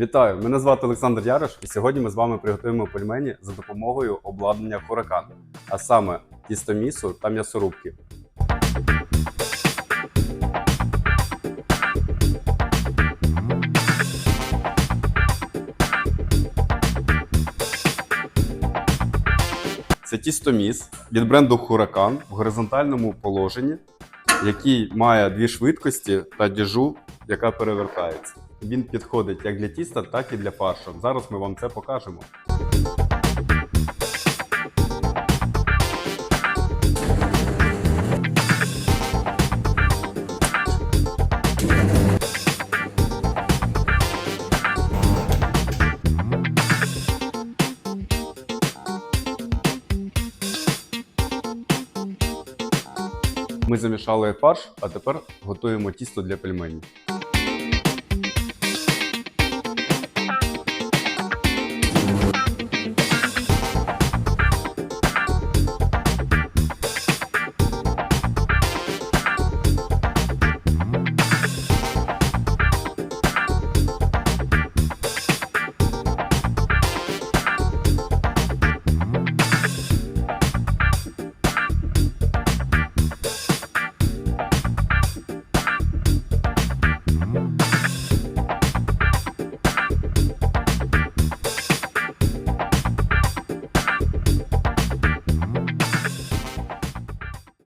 Вітаю! Мене звати Олександр Ярош, і сьогодні ми з вами приготуємо пельмені за допомогою обладнання Хуракан, а саме тістомісу та м'ясорубки. Це тістоміс від бренду Huracan в горизонтальному положенні, який має дві швидкості та діжу, яка перевертається. Він підходить як для тіста, так і для фаршу. Зараз ми вам це покажемо. Ми замішали фарш, а тепер готуємо тісто для пельменів.